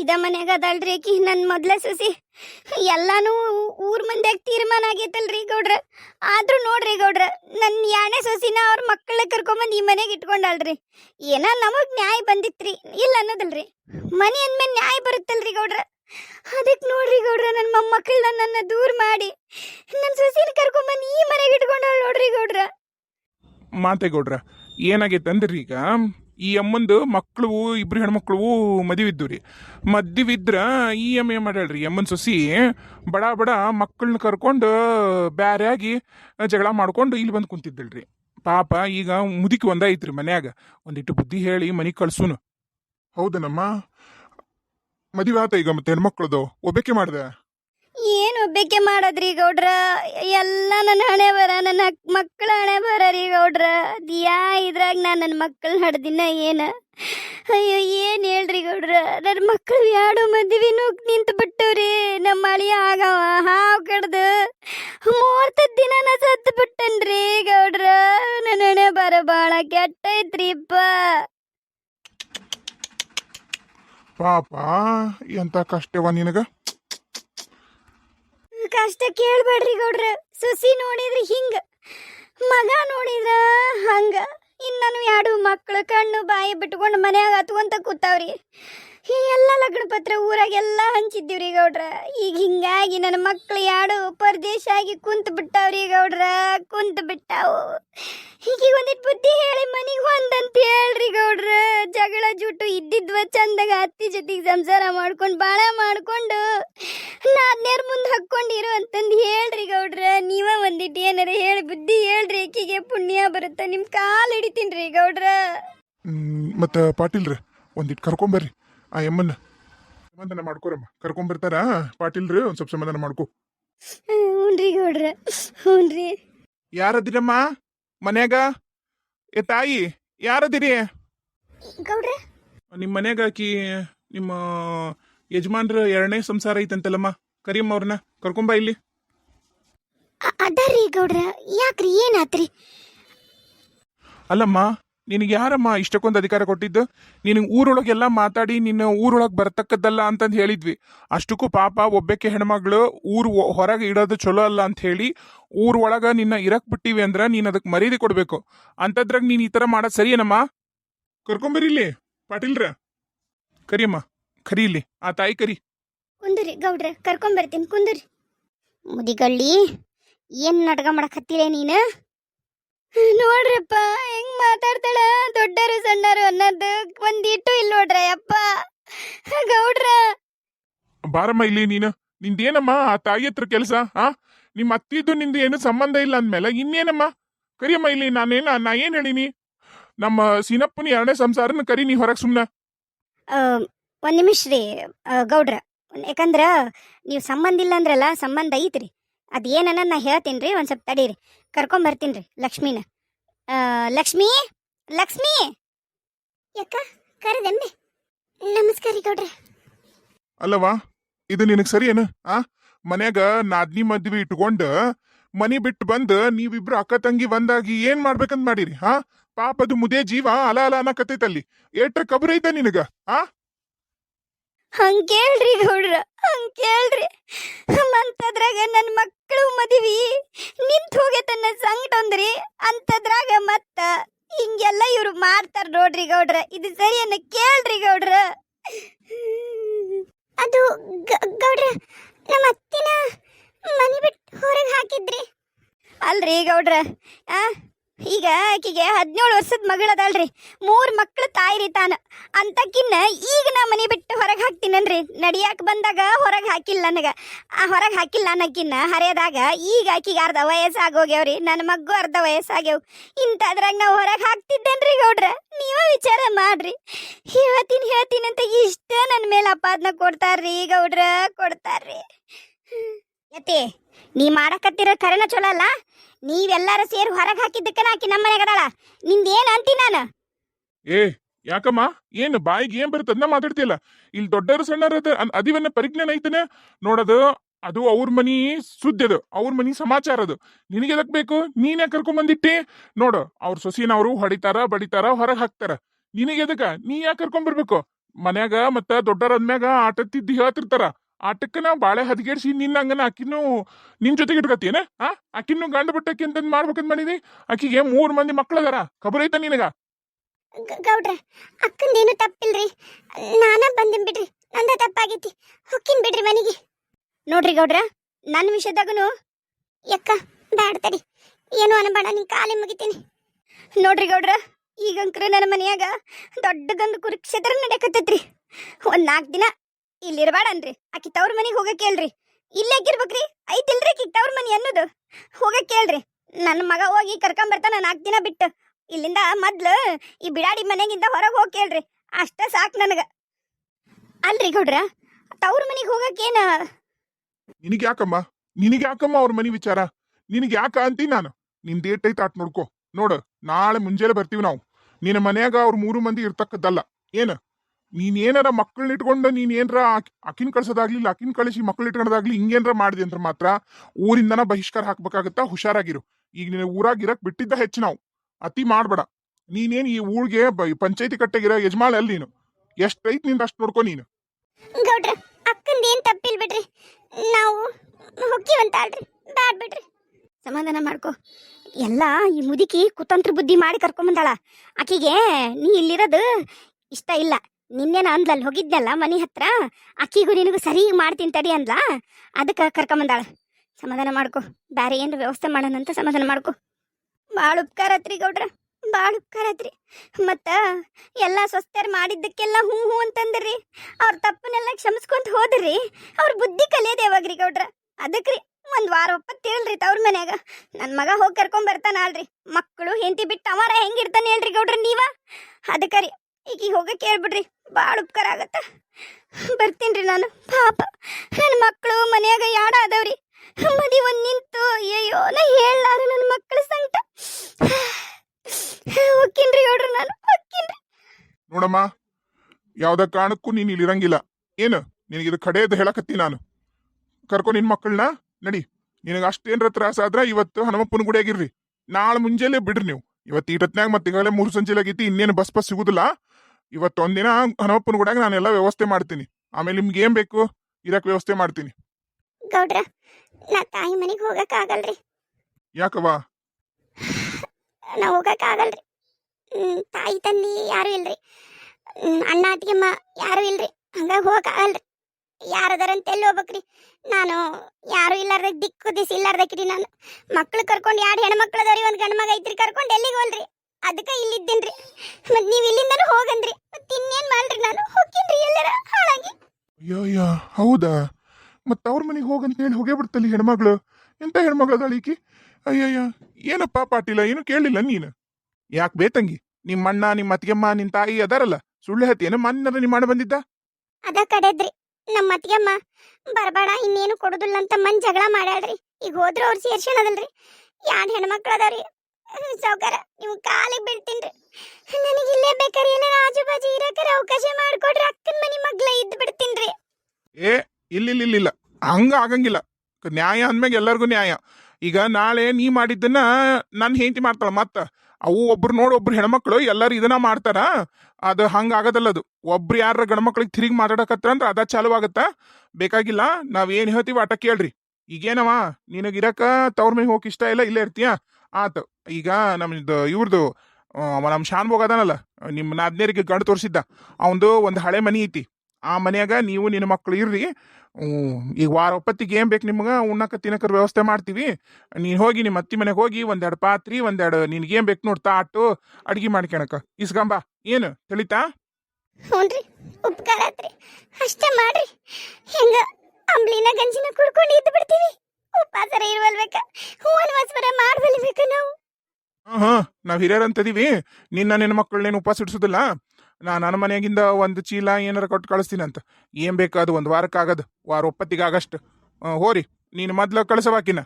ಇದ ಮನ್ಯಾಗ ಅದಲ್ರಿ ಆಕಿ ನನ್ನ ಮೊದಲ ಸೊಸಿ. ಎಲ್ಲಾನು ಊರ್ ಮಂದ್ಯಾಗ ತೀರ್ಮಾನ ಆಗೈತಲ್ರಿ ಗೌಡ್ರ. ಆದ್ರೂ ನೋಡ್ರಿ ಗೌಡ್ರ ನನ್ನ ಯಾಣೆ ಸೊಸಿನ ಅವ್ರ ಮಕ್ಕಳ ಕರ್ಕೊಂಬಂದು ಈ ಮನೆಗೆ ಇಟ್ಕೊಂಡಲ್ರಿ ಏನ ನಮಗ್ ನ್ಯಾಯ ಬಂದಿತ್ರಿ, ಇಲ್ಲ ಅನ್ನೋದಲ್ರಿ. ಮನೆ ಅಂದ್ಮೇಲೆ ನ್ಯಾಯ ಬರುತ್ತಲ್ರಿ ಗೌಡ್ರ. ಅದಕ್ಕೆ ನೋಡ್ರಿ ಗೌಡ್ರ ನನ್ನ ಮೊಮ್ಮಕ್ಕಳನ್ನ ನನ್ನ ದೂರ ಮಾಡಿ ನನ್ನ ಸೊಸಿನ ಕರ್ಕೊಂಬಂದ್ ಈ ಮನೆಗೆ ಇಟ್ಕೊಂಡಾಳ ನೋಡ್ರಿ ಗೌಡ್ರ. ಮಾತೇಗೌಡ್ರ ಏನಾಗೈತೆ ಅಂದ್ರಿ ಈಗ ಈ ಅಮ್ಮಂದು ಮಕ್ಕಳು ಇಬ್ರು ಹೆಣ್ಮಕ್ಳು ಮದುವಿದ್ದು ರೀ ಮದುವಿದ್ರ ಈ ಅಮ್ಮ ಏನು ಮಾಡ್ಯಾಳ್ರಿ? ಅಮ್ಮನ ಸೊಸಿ ಬಡ ಬಡ ಮಕ್ಕಳನ್ನ ಕರ್ಕೊಂಡು ಬ್ಯಾರ್ಯಾಗಿ ಜಗಳ ಮಾಡ್ಕೊಂಡು ಇಲ್ಲಿ ಬಂದು ಕುಂತಿದ್ದಳ್ರಿ. ಪಾಪ ಈಗ ಮುದುಕಿ ಒಂದಾಯ್ತ್ರಿ ಮನ್ಯಾಗ. ಒಂದಿಟ್ಟು ಬುದ್ಧಿ ಹೇಳಿ ಮನೆಗೆ ಕಳ್ಸೂನು. ಹೌದನಮ್ಮ. ಮದುವೆ ಆತ ಈಗ ಮತ್ತೆ ಹೆಣ್ಮಕ್ಳದು. ಒಬ್ಬಕ್ಕೆ ಮಾಡ್ದೆ? ಏನು ಒಬ್ಬಕ್ಕೆ ಮಾಡದ್ರಿ ಗೌಡ್ರ? ಎಲ್ಲ ನನ್ನ ಹಣೆ ಬರ ನನ್ನ ಮಕ್ಕಳ ಹಣೆ ಬರ ರೀ ಗೌಡ್ರ. ದಿಯಾ, ಇದ್ರಾಗ ನಾನು ನನ್ನ ಮಕ್ಕಳ ಹಡ್ದಿನ ಏನ? ಅಯ್ಯೋ, ಏನು ಹೇಳ್ರಿ ಗೌಡ್ರ? ನನ್ನ ಮಕ್ಕಳು ಯಾಡು ಮದ್ವಿ ನುಗ್ ನಿಂತು ಬಿಟ್ಟವ್ರಿ. ನಮ್ಮ ಮಳಿ ಆಗವ, ಹಾವು ಕಡ್ದು. ಮೂವತ್ತದ ದಿನ ನಾ ಸತ್ತು ಬಿಟ್ಟನ್ರಿ ಗೌಡ್ರ. ನನ್ನ ಹಣೆ ಬರ ಭಾಳ ಕೆಟ್ಟೈತ್ರಿಪ್ಪ ಪಾಪ, ಎಂತ ಕಷ್ಟವ ನಿನಗ? ಕಷ್ಟ ಕೇಳ್ಬೇಡ್ರಿ ಗೌಡ್ರ. ಸುಸಿ ನೋಡಿದ್ರಿ ಹಿಂಗ, ಮಗ ನೋಡಿದ್ರ ಹಂಗ. ಇನ್ನು ಎರಡು ಮಕ್ಕಳು ಕಣ್ಣು ಬಾಯಿ ಬಿಟ್ಕೊಂಡು ಮನ್ಯಾಗ ಹತ್ಕೊಂತ ಕೂತಾವ್ರಿ. ಈ ಎಲ್ಲ ಲಗ್ನ ಪತ್ರ ಊರಾಗೆಲ್ಲ ಹಂಚಿದ್ದೀವ್ರಿ ಗೌಡ್ರ. ಈಗ ಹಿಂಗಾಗಿ ನನ್ನ ಮಕ್ಳು ಯಾಡು ಪರದೇಶ ಆಗಿ ಕುಂತ ಬಿಟ್ಟಾವ್ರಿ ಗೌಡ್ರ ಕುಂತ ಬಿಟ್ಟಾವು ಹೀಗೆ ಒಂದಿಟ್ಟು ಬುದ್ಧಿ ಹೇಳಿ ಮನಿಗೆ ಜುಟ್ಟು ಇದ್ದಿದ್ವ ಚಂದಾಗ ಅತ್ತಿ ಜೊತೆಗೆ ಸಂಸಾರ ಮಾಡ್ಕೊಂಡು ಬಾಳ ಮಾಡ್ಕೊಂಡು ನಾದ್ನೇರ್ ಮುಂದೆ ಹಾಕ್ಕೊಂಡಿರು ಅಂತಂದು ಹೇಳ್ರಿ ಗೌಡ್ರ. ನೀವ ಒಂದಿಟ್ಟು ಏನಾರ ಹೇಳಿ ಬುದ್ಧಿ ಹೇಳ್ರಿ ಆಕಿಗೆ ಪುಣ್ಯ ಬರುತ್ತೆ? ನಿಮ್ಮ ಕಾಲು ಹಿಡಿತೀನ್ರಿ ಗೌಡ್ರ. ಮತ್ತು ಪಾಟೀಲ್ರಿ ಒಂದಿಟ್ಟು ಕರ್ಕೊಂಬರ್ರಿ. ಆ ಎಮ್ಮನ್ನ. ಸಮಾಧಾನ ಮಾಡ್ಕೊರಮ್ಮ. ಕರ್ಕೊಂಬರ್ತಾರ? ಪಾಟೀಲ್ರಿ ಒಂದು ಸ್ವಲ್ಪ ಸಮಾಧಾನ ಮಾಡ್ಕೋ. ಹ್ಞೂನ್ರಿ ಗೌಡ್ರ ಹ್ಞೂನ್ರಿ ಯಾರದಿರಮ್ಮ ಮನ್ಯಾಗ? ಏ ತಾಯಿ ಯಾರದಿರಿ? ಗೌಡ್ರ ನಿಮ್ಮ ಮನೆಗೆ ಆಕಿ ನಿಮ್ಮ ಯಜಮಾನ್ರ ಎರಡನೇ ಸಂಸಾರ ಐತಂತಲ್ಲಮ್ಮ? ಕರಿಯಮ್ಮ ಅವ್ರನ್ನ ಕರ್ಕೊಂಬ ಇಲ್ಲಿ. ಅದರಿ ಗೌಡ್ರ ಯಾಕ್ರಿ ಏನಾತ್ರಿ? ಅಲ್ಲಮ್ಮ ನಿನಗೆ ಯಾರಮ್ಮ ಇಷ್ಟಕ್ಕೊಂದು ಅಧಿಕಾರ ಕೊಟ್ಟಿದ್ದು? ನಿನಗೆ ಊರೊಳಗೆಲ್ಲ ಮಾತಾಡಿ ನಿನ್ನ ಊರೊಳಗೆ ಬರ್ತಕ್ಕದ್ದಲ್ಲ ಅಂತಂದು ಹೇಳಿದ್ವಿ. ಅಷ್ಟಕ್ಕೂ ಪಾಪ ಒಬ್ಬಕ್ಕೆ ಹೆಣ್ಮಗಳು ಊರು ಹೊರಗೆ ಇಡೋದು ಚಲೋ ಅಲ್ಲ ಅಂತ ಹೇಳಿ ಊರ್ ಒಳಗ ನಿನ್ನ ಇರಕ್ ಬಿಟ್ಟಿವಿ ಅಂದ್ರೆ ನೀನು ಅದಕ್ಕೆ ಮರ್ಯಾದೆ ಕೊಡಬೇಕು. ಅಂತದ್ರಾಗ ನೀನು ಈ ತರ ಮಾಡೋದ್ ಸರಿಯೇನಮ್ಮ? ಕರ್ಕೊಂಬರಿ ಇಲ್ಲಿ. ಪಾಟೀಲ್ರ? ಕರಿಯಮ್ಮ ಕರಿ ಇಲ್ಲಿ. ಆ ತಾಯಿ ಕರಿ. ಕುಂದ್ರಿ ಗೌಡ್ರ ಕರ್ಕೊಂಬರ್ತೀನಿ ಕುಂದ್ರಿ. ಮುದಿಗಳ್ಳಿ ಏನ್ ನಾಟಕ ಮಾಡಕ್ ಹತ್ತಿಲೆ ನೀನು? ನೋಡ್ರಪ್ಪ ಹೆಂಗ್ ಮಾತಾಡ್ತಾಳ? ದೊಡ್ಡರು ಸಣ್ಣರು ಅನ್ನೋದು ಒಂದಿಟ್ಟು ಇಲ್ಲ ನೋಡ್ರ ಅಪ್ಪ ಗೌಡ್ರ. ಬಾರಮ್ಮ ಇಲ್ಲಿ ನೀನು. ನಿಂದೇನಮ್ಮ ಆ ತಾಯಿ ಹತ್ರ ಕೆಲಸ ಆ? ನಿಮ್ಮ ಅತ್ತಿದ್ದು ನಿಂದು ಏನು ಸಂಬಂಧ ಇಲ್ಲ ಅಂದ್ಮೇಲೆ ಇನ್ನೇನಮ್ಮ? ಕರಿಯಮ್ಮ ಇಲ್ಲಿ ನಾನೇನ ನಾ ಏನ್ ಹೇಳಿನಿ? ನಮ್ಮ ಸೀನಪ್ಪನ ಎರಡನೇ ಸಂಸಾರನ ಕರಿ ನೀ ಹೊರಗೆ ಸುಮ್ನ. ಒಂದು ನಿಮಿಷ ರೀ ಗೌಡ್ರ. ಯಾಕಂದ್ರ ನೀವು ಸಂಬಂಧ ಇಲ್ಲ ಅಂದ್ರಲ್ಲ ಸಂಬಂಧ ಐತ್ರಿ. ಅದು ಏನನ್ನ ನಾ ಹೇಳ್ತೀನಿ ರೀ ಒಂದ್ ಸ್ವಲ್ಪ ತಡೀರಿ. ಕರ್ಕೊಂಡ್ ಬರ್ತೀನಿ ರೀ ಲಕ್ಷ್ಮಿನ ಲಕ್ಷ್ಮೀ ಲಕ್ಷ್ಮಿ! ಯಾಕ ಕರೆದೆಮ್ಮೆ ನಮಸ್ಕಾರ ರೀ ಗೌಡ್ರ. ಅಲ್ಲವಾ ಇದು ನಿನಗ್ ಏನು? ಆ ಮನ್ಯಾಗ ನಾದ್ನಿ ಮದ್ವಿ ಇಟ್ಕೊಂಡು ಮನಿ ಬಿಟ್ಟು ಬಂದು ನೀವಿಬ್ರು ಅಕ್ಕ ತಂಗಿ ಬಂದಾಗಿ ಏನ್ ಮಾಡ್ಬೇಕಂತ ಮಾಡಿರಿ ಹಾ? ಪಾಪ ಮುದೆ ಜೀವ ಅಲ ಅಲ ಅನ್ನಕತ್ತೈತಲ್ಲಿ ಏಟ್ರ ಕಬ್ರ ಐತ ನಿನಗ ಆ? ಹಂಗ್ ಕೇಳ್ರಿ ಗೌಡ್ರ ಹಂಗ್ ಕೇಳ್ರಿ ಅಂತದ್ರಾಗ ನನ್ನ ಮಕ್ಕಳು ಮದುವೆ ನಿಂತ ಹೋಗೈತನ್ನ ಸಂಕಟ ಅಂದ್ರಿ ಅಂತದ್ರಾಗ ಮತ್ತ ಹಿಂಗೆಲ್ಲ ಇವ್ರು ಮಾಡ್ತಾರ ನೋಡ್ರಿ ಗೌಡ್ರ. ಇದು ಸರಿಯನ್ನ ಕೇಳ್ರಿ ಗೌಡ್ರ. ಅದು ಗೌಡ್ರ ನಮ್ಮ ಅತ್ತಿನ ಮನಿ ಬಿಟ್ಟು ಹೊರಗೆ ಹಾಕಿದ್ರಿ. ಅಲ್ರಿ ಗೌಡ್ರ ಆ? ಈಗ ಆಕಿಗೆ ಹದಿನೇಳು ವರ್ಷದ ಮಗಳದಲ್ರಿ. ಮೂರು ಮಕ್ಳು ತಾಯಿರಿ ತಾನು. ಅಂತಕಿನ್ನ ಈಗ ನಾ ಮನೆ ಬಿಟ್ಟು ಹೊರಗೆ ಹಾಕ್ತೀನನ್ರಿ. ನಡಿಯಾಕ ಬಂದಾಗ ಹೊರಗೆ ಹಾಕಿಲ್ಲ ನನಗೆ. ಆ ಹೊರಗೆ ಹಾಕಿಲ್ಲ ಅನ್ನಕಿನ್ನ ಹರೆಯದಾಗ ಈಗ ಆಕಿಗೆ ಅರ್ಧ ವಯಸ್ಸಾಗೋಗ್ಯಾವ್ರಿ. ನನ್ನ ಮಗು ಅರ್ಧ ವಯಸ್ಸಾಗ್ಯಾವ. ಇಂಥದ್ರಾಗ ನಾವು ಹೊರಗೆ ಹಾಕ್ತಿದ್ದೇನ್ರಿ ಗೌಡ್ರ? ನೀವ ವಿಚಾರ ಮಾಡ್ರಿ. ಹೇಳ್ತೀನಿ ಹೇಳ್ತೀನಿ ಅಂತ ಇಷ್ಟ ನನ್ನ ಮೇಲೆ ಅಪಾದನ ಕೊಡ್ತಾರ್ರಿ ಗೌಡ್ರ. ಕೊಡ್ತಾರ್ರಿ. ಯತಿ, ನೀ ಮಾಡಕತ್ತಿರೋ ಕರೆನ ಚಲೋ ಅಲ್ಲ? ನೀವೆಲ್ಲಾರು ಸೇರಿ ಹೊರಗೆ ಹಾಕಿದ್ದಕ್ಕೆ ನಾಕಿ ನಮ್ಮ ಮನೆಗದಾಳ ನಿಂದೇನ್ ಅಂತಿ ನಾನು? ಏ, ಯಾಕಮ್ಮ? ಏನು, ಬಾಯಿಗೆ ಏನ್ ಬರುತ್ತೆ ಅದನ್ನ ಮಾತಾಡ್ತಿಯಲ್ಲ? ಇಲ್ಲಿ ದೊಡ್ಡರು ಸಣ್ಣರು ಅದಿವನ್ನ ಪರಿಜ್ಞಾನ ಐತನ? ನೋಡದು, ಅದು ಅವ್ರ ಮನಿ ಸುದ್ದಿ ಅದು ಅವ್ರ ಮನಿ ಸಮಾಚಾರ ಅದು. ನಿನಗೆ ಎದಕ್ ಬೇಕು? ನೀನೇ ಕರ್ಕೊಂಡ್ ಬಂದಿಟ್ಟಿ ನೋಡು, ಅವ್ರ ಸೊಸಿನ ಅವರು ಹೊಡಿತಾರ, ಬಡಿತಾರ, ಹೊರಗೆ ಹಾಕ್ತಾರ. ನಿನಗೆ ಎದಕ್ಕ ನೀ ಯಾಕೆ ಕರ್ಕೊಂಡ್ ಬರ್ಬೇಕು ಮನ್ಯಾಗ ಮತ್ತ ದೊಡ್ಡರ ಆಟ ತಿದ್ದಿ ಹೇಳ್ತಿರ್ತಾರ. ಆಟಕ್ಕನ ಬಾಳೆ ಹದಗೆಡ್ಸಿ ನಿನ್ನ ಹಂಗನ ಆಕಿನೂ ನಿನ್ ಜೊತೆಗೆ ಇಟ್ಕತಿಯೇನ ಆ? ಆಕಿನ್ನು ಗಂಡ ಬಿಟ್ಟಕ್ಕೆ ಅಂತ ಮಾಡ್ಬೇಕಂತ ಮಾಡಿದಿ? ಆಕಿಗೆ ಮೂರು ಮಂದಿ ಮಕ್ಳದಾರ, ಖಬರ್ ಐತ ನಿನಗ? ಗೌಡ್ರ, ಅಕ್ಕಂದೇನು ತಪ್ಪಿಲ್ರಿ. ನಾನ ಬಂದಿನ್ ಬಿಡ್ರಿ, ನಂದ ತಪ್ಪಾಗೈತಿ. ಹೊಕ್ಕಿನ್ ಬಿಡ್ರಿ ಮನೆಗೆ. ನೋಡ್ರಿ ಗೌಡ್ರ ನನ್ನ ವಿಷಯದಾಗನು ಯಕ್ಕ, ಬ್ಯಾಡ ತಡಿ. ಏನು ಅನಬೇಡ, ನಿನ್ ಕಾಲಿ ಮುಗಿತೀನಿ. ನೋಡ್ರಿ ಗೌಡ್ರ, ಈಗಂಕ್ರ ನನ್ನ ಮನ್ಯಾಗ ದೊಡ್ಡದೊಂದು ಕುರುಕ್ಷೇತ್ರ ನಡೆಯಕತ್ತೈತ್ರಿ. ಒಂದ್ ನಾಲ್ಕು ದಿನ ಇಲ್ಲಿರ್ಬೇಡ ಅನ್ರಿ ಆಕಿ ತವ್ರ ಮನೆಗೆ ಹೋಗಕ್ಕೆ ಹೇಳ್ರಿ ಇಲ್ಲೇ ಆಗಿರ್ಬೇಕ್ರಿ ಐತಿಲ್ರಿ ಆಕಿ ತವ್ರ ಮನೆ ಅನ್ನೋದು. ಹೋಗಕ್ಕೆ ಹೇಳ್ರಿ ನನ್ನ ಮಗ ಹೋಗಿ ಕರ್ಕೊಂಬರ್ತಾನ ನಾಲ್ಕು ದಿನ ಬಿಟ್ಟು. ಇಲ್ಲಿಂದ ಮೊದ್ಲು ಈ ಬಿಡಾಡಿ ಮನೆಗಿಂದ ಹೊರಗೆ ಹೋಗಿ ಕೇಳ್ರಿ. ಅಷ್ಟೇ ಸಾಕು ನನಗೆ. ಅಲ್ರಿ ಗೌಡ್ರ, ತವ್ರ ಮನೆಗೆ ಹೋಗಕ್ಕೇನ ನಿನಗೆ ಯಾಕಮ್ಮ? ನಿನಗೆ ಯಾಕಮ್ಮ ಅವ್ರ ಮನೆ ವಿಚಾರ? ನಿನಗೆ ಯಾಕ ಅಂತೀನಿ ನಾನು? ನಿನ್ ಡೇಟ್ ಐತೆ ಆಟ್ ನೋಡ್ಕೋ. ನೋಡು, ನಾಳೆ ಮುಂಜಾನೆ ಬರ್ತೀವಿ ನಾವು. ನಿನ್ನ ಮನ್ಯಾಗ ಅವ್ರ ಮೂರು ಮಂದಿ ಇರ್ತಕ್ಕದ್ದಲ್ಲ. ಏನ? ನೀನ್ ಏನಾರ ಮಕ್ಕಳನ್ನ ಇಟ್ಕೊಂಡು ನೀನ್ ಏನ್ರ ಆಕಿ- ಅಕ್ಕಿನ ಕಳ್ಸೋದಾಗ್ಲಿ ಇಲ್ಲ ಆಕಿನ್ ಕಳಿಸಿ ಮಕ್ಕಳು ಇಟ್ಕೊಂಡಾಗ್ಲಿ ಹಿಂಗೇನ್ರ ಮಾಡಿದೆ ಅಂತ ಮಾತ್ರ ಊರಿಂದನ ಬಹಿಷ್ಕಾರ ಹಾಕ್ಬೇಕಾಗತ್ತಾ ಹುಷಾರಾಗಿರು. ಈಗ ನಿನ್ನ ಊರಾಗಿರಕ್ ಬಿಟ್ಟಿದ್ದ ಹೆಚ್ಚು ನಾವು. ಅತಿ ಮಾಡ್ಬೇಡ. ನೀನೇನ್ ಈ ಊರಿಗೆ ಪಂಚಾಯತಿ ಕಟ್ಟೆಗಿರೋ ಯಜಮಾನ ಅಲ್ಲಿ ನೀನು. ಎಷ್ಟೈತ್ನಿಂದ ಅಷ್ಟು ನೋಡ್ಕೊ ನೀನು. ಗೌಡ್ರ ಅಕ್ಕಂದ ಏನ್ ತಪ್ಪಿಲ್ ಬಿಡ್ರಿ. ನಾವು ಹೊಕ್ಕಿವಂತ ಅಲ್ರಿ ಬ್ಯಾಡ್ ಬಿಡ್ರಿ. ಸಮಾಧಾನ ಮಾಡ್ಕೋ. ಎಲ್ಲ ಈ ಮುದುಕಿ ಕುತಂತ್ರ ಬುದ್ಧಿ ಮಾಡಿ ಕರ್ಕೊಂಬಂದಾಳ ಆಕಿಗೆ ನೀ ಇಲ್ಲಿರೋದು ಇಷ್ಟ ಇಲ್ಲ. ನಿನ್ನೇನ ಅಂದ್ಲಲ್ಲಿ ಹೋಗಿದ್ನಲ್ಲ ಮನೆ ಹತ್ರ? ಅಕ್ಕಿಗೂ ನಿನಗೂ ಸರಿ ಮಾಡ್ತೀನಿ ತಡಿ ಅಂದ್ಲ? ಅದಕ್ಕೆ ಕರ್ಕೊಂಬಂದಾಳ. ಸಮಾಧಾನ ಮಾಡ್ಕೊ. ಬೇರೆ ಏನು ವ್ಯವಸ್ಥೆ ಮಾಡೋಣಂತ ಸಮಾಧಾನ ಮಾಡ್ಕೊ. ಭಾಳ ಉಪಕಾರ ಆತ್ರಿ ಗೌಡ್ರ ಭಾಳ ಉಪಕಾರ ಆತ್ರಿ. ಮತ್ತು ಎಲ್ಲ ಸ್ವಸ್ಥರು ಮಾಡಿದ್ದಕ್ಕೆಲ್ಲ ಹ್ಞೂ ಹ್ಞೂ ಅಂತಂದ್ರಿ. ಅವ್ರ ತಪ್ಪನ್ನೆಲ್ಲ ಕ್ಷಮಿಸ್ಕೊಂತ ಹೋದ್ರಿ. ಅವ್ರ ಬುದ್ಧಿ ಕಲಿಯೋದು ಯಾವಾಗ್ರಿ ಗೌಡ್ರ? ಅದಕ್ರಿ ಒಂದ್ ವಾರ ಒಪ್ಪತ್ತು ಹೇಳ್ರಿ ತವ್ರ ಮನ್ಯಾಗ. ನನ್ನ ಮಗ ಹೋಗಿ ಕರ್ಕೊಂಡ್ ಬರ್ತಾನ ಅಲ್ರಿ ಮಕ್ಕಳು ಹೆಂಡತಿ ಬಿಟ್ಟು ಅವರ ಹೆಂಗಿರ್ತಾನೆ ಹೇಳ್ರಿ ಗೌಡ್ರ ನೀವ? ಅದಕ್ಕೆ ಈಗ ಈಗ ಹೋಗಕ್ಕೆ ಹೇಳ್ಬಿಡ್ರಿ ಭಾಳ ಉಪಕಾರ ಆಗತ್ತ. ಬರ್ತೀನ್ರಿ ನಾನು, ಪಾಪ. ನನ್ನ ಮಕ್ಕಳು ಮನೆಯಾಗ ಯಾಡ ಅದಾವ್ರಿ ಮದಿ ಒಂದು ನಿಂತು ಅಯ್ಯೋ ನಾ ಹೇಳಲಾರ ನನ್ನ ಮಕ್ಕಳ ಸಂಕಟ. ಹೋಗ್ತೀನ್ರಿ ಹೇಳ್ರಿ ನಾನು ಹೋಗ್ತೀನ್ರಿ ನೋಡಮ್ಮ, ಯಾವ್ದ ಕಾರಣಕ್ಕೂ ನೀನು ಇಲ್ಲಿ ಇರಂಗಿಲ್ಲ. ಏನು ನಿನಗಿದು ಕಡೆಯದು ಹೇಳಕತ್ತಿ ನಾನು. ಕರ್ಕೊ ನಿನ್ ಮಕ್ಕಳನ್ನ ನಡಿ. ನಿನಗೆ ಅಷ್ಟೇನ್ರ ತ್ರಾಸ ಆದ್ರೆ ಇವತ್ತು ಹನುಮಪ್ಪನ ಗುಡಿಯಾಗಿರ್ರಿ ನಾಳೆ ಮುಂಜಾನೆ ಬಿಡ್ರಿ ನೀವು. ಇವತ್ತು ಈಟತ್ನಾಗ ಮತ್ತೆ ಈಗಾಗಲೇ ಮೂರು ಸಂಜೆ ಆಗೈತಿ, ಇನ್ನೇನು ಬಸ್ ಬಸ್ ಸಿಗುದಿಲ್ಲ. ಇವತ್ತು ಒಂದಿನ ಹನುಮಪ್ಪನ ನಾನು ನಾನೆಲ್ಲ ವ್ಯವಸ್ಥೆ ಮಾಡ್ತೀನಿ. ಆಮೇಲೆ ನಿಮ್ಗೆ ಏನ್ ಬೇಕು? ಇರಕ್ ವ್ಯವಸ್ಥೆ ಮಾಡ್ತೀನಿ. ಗೌಡ್ರ ನಾ ತಾಯಿ ಮನೆಗೆ ಹೋಗಕ್ ಆಗಲ್ರಿ. ಯಾಕವ್ವ? ನಾ ಹೋಗಕ್ ಆಗಲ್ರಿ. ತಾಯಿ ತಂದಿ ಯಾರು ಇಲ್ರಿ. ಅಣ್ಣ ಅತ್ತಿಗೆಮ್ಮ ಯಾರು ಇಲ್ರಿ. ಹಂಗಾಗಿ ಹೋಗಕ್ ಆಗಲ್ರಿ. ಯಾರದಾರಂತ ಎಲ್ಲಿ ಹೋಗ್ಬೇಕ್ರಿ? ನಾನು ಯಾರು ಇಲ್ಲಾರ್ದ ದಿಕ್ಕು ದಿಸ್ ಇಲ್ಲಾರ್ದಕ್ರಿ ನಾನು. ಮಕ್ಳು ಕರ್ಕೊಂಡು ಎರಡು ಹೆಣ್ಮಕ್ಳು ಅದಾವ್ರಿ ಒಂದು ಗಂಡ ಮಗ ಐತ್ರಿ ಕರ್ಕೊಂಡು ಎಲ್ಲಿಗೆ ಹೋಲ್ರಿ? ಅದಕ್ಕೆ ಇಲ್ಲಿದ್ದೇನ್ರಿ? ಮತ್ ನೀವು ಇಲ್ಲಿಂದನೂ ಹೋಗನ್ರಿ ಮತ್ ಇನ್ನೇನ್ ಮಾಡ್ರಿ ನಾನು? ಹೋಗಿನ್ರಿ ಎಲ್ಲರ ಹಾಳಾಗಿ. ಅಯ್ಯೋ ಅಯ್ಯೋ ಹೌದಾ? ಮತ್ತ ಅವ್ರ ಮನೆಗೆ ಹೋಗಂತ ಹೇಳಿ ಹೋಗೇ ಬಿಡ್ತಲ್ಲಿ ಹೆಣ್ಮಗಳು? ಎಂತ ಹೆಣ್ಮಗಳು ಅದಾಳ ಈಕಿ? ಅಯ್ಯಯ್ಯ ಏನಪ್ಪ ಪಾಟೀಲ ಏನು ಕೇಳಿಲ್ಲ ನೀನು? ಯಾಕೆ ಬೇತಂಗಿ ನಿಮ್ಮ ಅಣ್ಣ ನಿಮ್ಮ ಅತ್ತಿಗೆಮ್ಮ ನಿನ್ ತಾಯಿ ಅದಾರಲ್ಲ ಸುಳ್ಳು ಹತ್ತಿ ಏನೋ ಮನ್ನರ ನಿಮ್ಮ ಅಣ್ಣ ಬಂದಿದ್ದ? ಅದ ಕಡೆದ್ರಿ ನಮ್ಮ ಅತ್ತಿಗೆಮ್ಮ ಬರಬೇಡ ಇನ್ನೇನು ಕೊಡುದಿಲ್ಲ ಅಂತ ಮನ್ ಜಗಳ ಮಾಡ್ಯಾಳ್ರಿ. ಈಗ ಹೋದ್ರೆ ಅವ್ರು ಸೇರ್ಸ್ಕೊಳದಲ್ರಿ ಯಾನ್ ಹೆಣ್ಮಕ್ಳು ಅದಾವ್ರಿ ಸಾವ್ಕಾರ ನೀವು ಕಾಲಿಗೆ ಬೀಳ್ತೀನಿ ನನಗೆ ಇಲ್ಲೇ ಬೇಕಾರೆ ಏನಾರ ಆಜು ಇರಕರ ಅವಕಾಶ ಮಾಡ್ಕೊಡ್ರಿ, ಅಕ್ಕನ ಮನಿ ಮಗ್ಲ ಇದ್ದು ಬಿಡ್ತೀನಿ ಏ ಇಲ್ಲ ಇಲ್ಲ ಇಲ್ಲ ಹಂಗ ಆಗಂಗಿಲ್ಲ. ನ್ಯಾಯ ಅಂದ್ಮ್ಯಾಗ ಎಲ್ಲರಿಗೂ ನ್ಯಾಯ. ಈಗ ನಾಳೆ ನೀ ಮಾಡಿದ್ದನ್ನ ನನ್ನ ಹೆಂಡತಿ ಮಾಡ್ತಾಳ ಮತ್ತ. ಅವು ಒಬ್ರು ನೋಡಿ ಒಬ್ರು ಹೆಣ್ಮಕ್ಳು ಎಲ್ಲರೂ ಇದನ್ನ ಮಾಡ್ತಾರ. ಅದು ಹಂಗ ಆಗದಲ್ಲ ಅದು. ಒಬ್ರು ಯಾರ ಗಂಡ್ಮಕ್ಳಿಗೆ ತಿರುಗಿ ಮಾತಾಡಕತ್ರ ಅಂದ್ರೆ ಅದ ಚಾಲು ಆಗತ್ತ. ಬೇಕಾಗಿಲ್ಲ, ನಾವ್ ಏನ್ ಹೇಳ್ತೀವಿ ಆಟ ಕೇಳ್ರಿ. ಈಗೇನವ ನಿನಗಿರಕ ತವ್ರ ಮೇಲೆ ಹೋಗಿ ಇಷ್ಟ ಇಲ್ಲ, ಇಲ್ಲೇ ಇರ್ತೀಯ? ಆತ, ಈಗ ನಮ್ದು ಇವ್ರದ್ದು ನಮ್ಮ ಶಾನ್ ಅದಾನಲ್ಲ ನಿಮ್ಮ ನಾದ್ನೇರಿಗೆ ಗಂಡು ತೋರಿಸಿದ್ದ, ಅವಂದು ಒಂದು ಹಳೆ ಮನಿ ಐತಿ. ಆ ಮನ್ಯಾಗ ನೀವು ನಿನ್ನ ಮಕ್ಕಳು ಇರ್ರಿ ಈಗ ವಾರ ಒಪ್ಪತ್ತಿಗೆ ಏನ್ ಬೇಕು ನಿಮ್ಗೆ ಉಣ್ಣಕ್ಕೆ ತಿನ್ನಕ್ರ ವ್ಯವಸ್ಥೆ ಮಾಡ್ತೀವಿ. ನೀನು ಹೋಗಿ ನಿಮ್ಮ ಅತ್ತಿ ಮನೆಗೆ ಹೋಗಿ ಒಂದೆರಡು ಪಾತ್ರಿ, ಒಂದೆರಡು ನಿನ್ಗೆ ಏನ್ ಬೇಕು ನೋಡ್ತಾ ತಾಟು, ಅಡ್ಗಿ ಮಾಡ್ಕೊಳಕ ಇಸ್ಗಂಬಾ ಏನು, ತಿಳಿತಾ? ಹ್ಞೂನ್ರಿ ಉಪಕಾರ ಆತ್ರಿ, ಅಷ್ಟೇ ಮಾಡ್ರಿ. ಹೆಂಗ, ಅಂಬ್ಲಿನ ಗಂಜಿನ ಕುಡ್ಕೊಂಡು ಇದ್ದು ಬಿಡ್ತೀವಿ ಉಪವಾಸರ ಇರುವಲ್ಬೇಕ ವನವಾಸವರ ಮಾಡ್ಬಲ್ಬೇಕ ನಾವು? ಹಾ ನಾವ್ ಹಿರಿಯರಂತದೀವಿ. ನಿನ್ನ ನಿನ್ನ ಮಕ್ಕಳನ್ನೇನು ಉಪವಾಸ ಇಡಿಸೋದಿಲ್ಲ? ನಾ ನನ್ನ ಮನೆಯಾಗಿಂದ ಒಂದು ಚೀಲ ಏನಾರ ಕೊಟ್ಟು ಕಳಿಸ್ತೀನಿ ಅಂತ. ಏನ್ ಬೇಕು ಅದು? ಒಂದು ವಾರಕ್ಕಾಗದು. ವಾರ ಒಪ್ಪತ್ತಿಗೆ ಆಗಷ್ಟು ಹೋರಿ. ನೀನು ಮೊದ್ಲು ಕಳಿಸವಾಕಿನ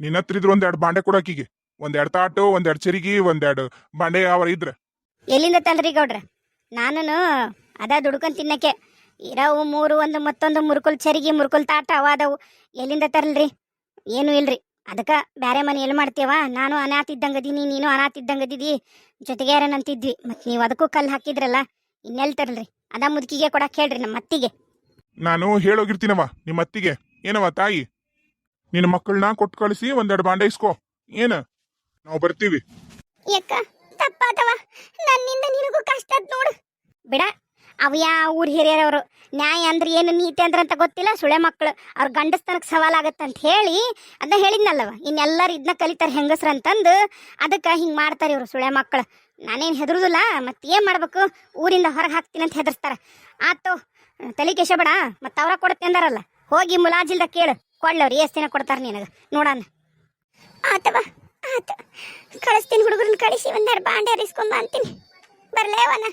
ನಿನ್ನ ಹತ್ರ ಇದ್ರು ಒಂದೆರಡು ಬಾಂಡೆ ಕೊಡಾಕಿಗೆ ಒಂದೆರಡು ತಾಟು ಒಂದೆರಡು ಚರಿಗಿ ಒಂದೆರಡು ಬಾಂಡೆ ಅವರ ಇದ್ರೆ. ಎಲ್ಲಿಂದ ತಂದ್ರಿ ಗೌಡ್ರ? ನಾನು ಅದ ದುಡ್ಕೊಂಡ್ ತಿನ್ನಕ್ಕೆ. ಇರವು ಮೂರು ಒಂದು ಮತ್ತೊಂದು ಮುರುಕುಲ್ ಚರಿಗಿ ಮುರುಕುಲ್ ತಾಟ ಅವ ಅದಾವು ಎಲ್ಲಿಂದ ತರಲ್ರಿ? ಏನು ಇಲ್ರಿ. ಅದಕ್ಕ ಬ್ಯಾರೆ ಮನೆ ಎಲ್ಲಿ ಮಾಡ್ತೀವ? ನಾನು ಅನಾಥ ಇದ್ದಂಗದೀನಿ ನೀನು ಅನಾಥ ಇದ್ದಂಗದಿದಿ ಜೊತೆಗೆ ಯಾರನಂತಿದ್ವಿ ಮತ್ ನೀವು ಅದಕ್ಕೂ ಕಲ್ಲು ಹಾಕಿದ್ರಲ್ಲ ಇನ್ನೆಲ್ಲಿ ತರಲ್ರಿ. ಅದ ಮುದುಕಿಗೆ ಕೊಡಕ್ಕೆ ಹೇಳ್ರಿ ನಮ್ಮ ಅತ್ತಿಗೆ. ನಾನು ಹೇಳೋಗಿರ್ತೀನವ ನಿಮ್ಮ ಅತ್ತಿಗೆ. ಏನವ ತಾಯಿ? ನಿನ್ನ ಮಕ್ಕಳನ್ನ ಕೊಟ್ಟು ಕಳಿಸಿ ಒಂದೆರಡು ಬಾಂಡೆ ಇಸ್ಕೋ. ಏನ? ನಾವು ಬರ್ತೀವಿ. ಯಾಕ ತಪ್ಪಾತವ ನನ್ನಿಂದ ನಿನಗೂ ಕಷ್ಟ ನೋಡು. ಬಿಡ ಅವ ಯಾವ ಊರ್ ಹಿರಿಯರವರು? ನ್ಯಾಯ ಅಂದ್ರೆ ಏನು, ನೀತಿ ಅಂದ್ರೆ ಅಂತ ಗೊತ್ತಿಲ್ಲ? ಸುಳೆ ಮಕ್ಕಳು ಅವ್ರ ಗಂಡಸ್ತನಕ್ಕೆ ಅಂತ ಹೇಳಿ ಅದನ್ನ ಹೇಳಿದ್ನಲ್ಲವ. ಇನ್ನೆಲ್ಲರೂ ಇದನ್ನ ಕಲಿತಾರೆ ಹೆಂಗಸ್ರ ಅಂತಂದು ಅದಕ್ಕೆ ಹಿಂಗೆ ಮಾಡ್ತಾರೆ ಇವರು ಸುಳೆ ಮಕ್ಕಳು ನಾನೇನು ಹೆದರುದಿಲ್ಲ ಮತ್ತೆ ಏನು ಮಾಡ್ಬೇಕು? ಊರಿಂದ ಹೊರಗೆ ಹಾಕ್ತೀನಿ ಅಂತ ಹೆದರ್ಸ್ತಾರೆ. ಆತು, ತಲೆ ಕೆಶಬೇಡ ಮತ್ತೆ ಅವ್ರ ಕೊಡುತ್ತೆ ಅಂದಾರಲ್ಲ. ಹೋಗಿ ಮುಲಾಜಿಲ್ದ ಕೇಳು. ಕೊಡ್ಲವ್ರು, ಎಷ್ಟು ದಿನ ಕೊಡ್ತಾರೆ ನಿನಗೆ? ನೋಡಣ ಆತವಾ ಆತ. ಕಳಿಸ್ತೀನಿ ಹುಡುಗರನ್ನ ಕಳಿಸಿ, ಒಂದೆರಡು ಬಾಂಡೆ ಇಸ್ಕೊಂಬ ಅಂತೀನಿ ಬರ್ಲೇವನ